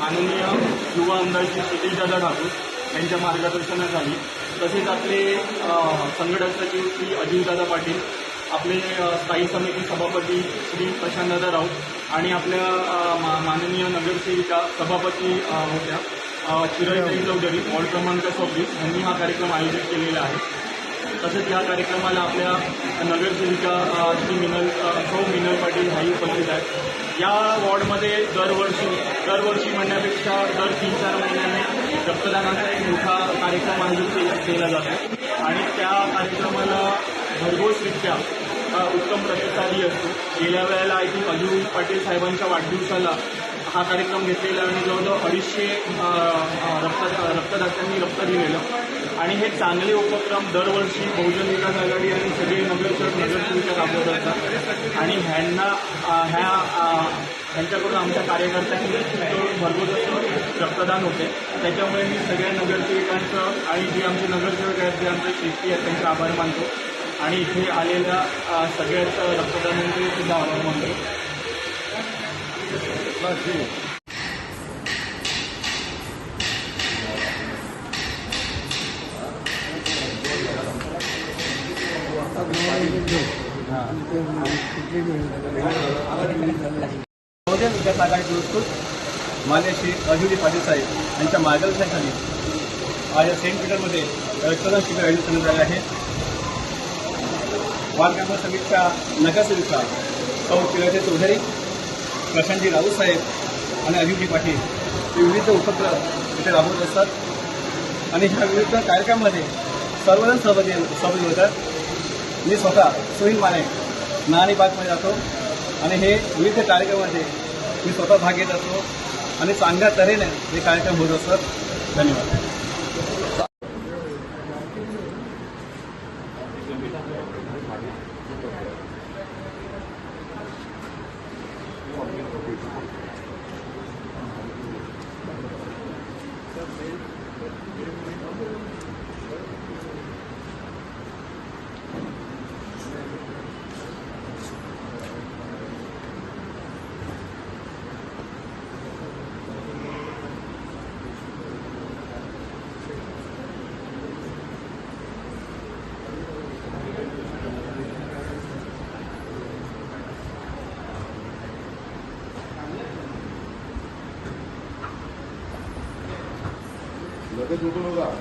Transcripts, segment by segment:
माननीय युवा आमदार श्री सतीशदादा ठाकूर यांच्या मार्गदर्शनाखाली तसेच आपले अ, संघटक सचिव श्री अजितदादा पाटील आपले स्थायी समिती सभापती श्री प्रशांतदादा राऊत आणि आपल्या मा- माननीय नगरसेविका सभापती होत्या अ, चौधरी वॉर्ड क्रमांक सव्वीस यांनी हा कार्यक्रम आयोजित केलेला आहे. तसेच या कार्यक्रमाला आपल्या नगरसेविका श्री मिनल सौ मिनल पाटील हाही उपस्थित आहेत. या वॉर्डमध्ये दरवर्षी दरवर्षी म्हणण्यापेक्षा दर तीन चार महिन्यांनी रक्तदानाचा एक मोठा कार्यक्रम आयोजित केला जातो. आणि त्या कार्यक्रमाला भरघोसरित्या उत्तम प्रतिसादही असतो. गेल्या वेळेला आय थिंक अजू पाटील साहेबांच्या वाढदिवसाला हा कार्यक्रम घेतलेला आणि जवळजवळ अडीचशे रक्त रक्तदात्यांनी रक्त दिलेलं. आणि हे चांगले उपक्रम दरवर्षी बहुजन विकास आघाडी आणि सगळे नगरसेवक नगरसेविका राबवत असतात. आणि ह्यांना ह्या ह्यांच्याकडून आमच्या कार्यकर्त्यांनी भरपूर रक्तदान होते. त्याच्यामुळे मी सगळ्या नगरसेविकांचं आणि जे आमचे नगरसेवक आहेत जे आमचे शेती आहेत त्यांचा आभार मानतो. आणि इथे आलेल्या सगळ्याच रक्तदानांचे सुद्धा आभार मानतो. बहुजन विकास आघाडी पुरस्कृत मान्य श्री अजुली पाटील साहेब यांच्या मार्गदर्शनाखाली आज या सेंट पीटरमध्ये रक्तदान शिबिर आयोजित करण्यात आले आहे. वार्ड क्रमांक समितीच्या नगरसेविका सौ किराचे चौधरी प्रशांतजी राऊत साहेब आणि अभिजी पाटील हे विविध उपक्रम इथे राबवत असतात. आणि ह्या विविध कार्यक्रमामध्ये सर्वजण सहभागी सहभागी होतात. मी स्वतः सुनील माने नाणी बागमध्ये जातो आणि हे विविध कार्यक्रमामध्ये मी स्वतः भाग घेत असतो आणि चांगल्या तऱ्हेने हे कार्यक्रम होत असतात धन्यवाद ഇതൊക്കെ ചൂട് നോക്കാം.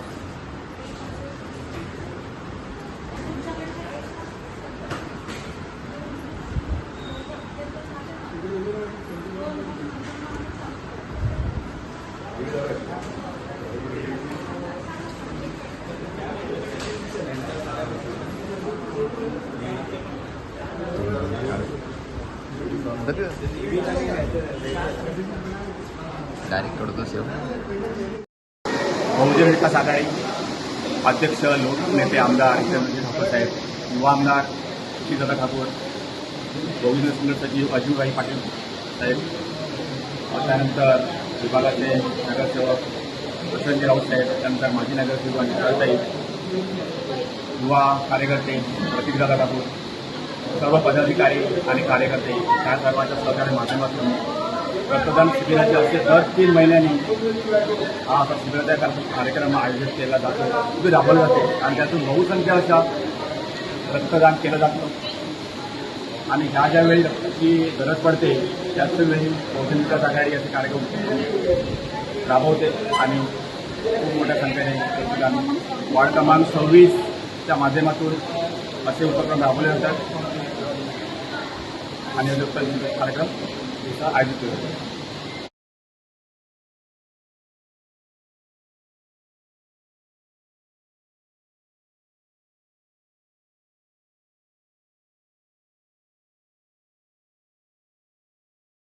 ഡയറക്ട് കൊടുക്കും ശിവ? बहुजन विकास आघाडी अध्यक्ष लोकनेते आमदार इंद्रजी म्हणजे ठाकूर साहेब युवा आमदार श्रीदादा ठाकूर बहुजन सुंदर सचिव अजीवभाई पाटील साहेब त्यानंतर विभागाचे नगरसेवक प्रशांतजी राऊत साहेब त्यानंतर माजी नगरसेवक आणि युवा कार्यकर्ते प्रतीकदादा ठाकूर सर्व पदाधिकारी आणि कार्यकर्ते या सर्वांच्या सहकार्य माध्यमातून रक्तदान शिबिराचे असे दर तीन महिन्यांनी हा असा शिबिराचा कार्यक्रम आयोजित केला जातो उभी राबवला जाते. आणि त्यातून बहुसंख्य अशा रक्तदान केलं जातं. आणि ह्या ज्या वेळी रक्ताची गरज पडते त्याच वेळी बहुजन विकास आघाडी असे कार्यक्रम राबवते. आणि खूप मोठ्या संख्येने रक्तदान वार्ड क्रमांक सव्वीसच्या माध्यमातून असे उपक्रम राबवले जातात. आणि रक्तदान कार्यक्रम आयोजित केला जातो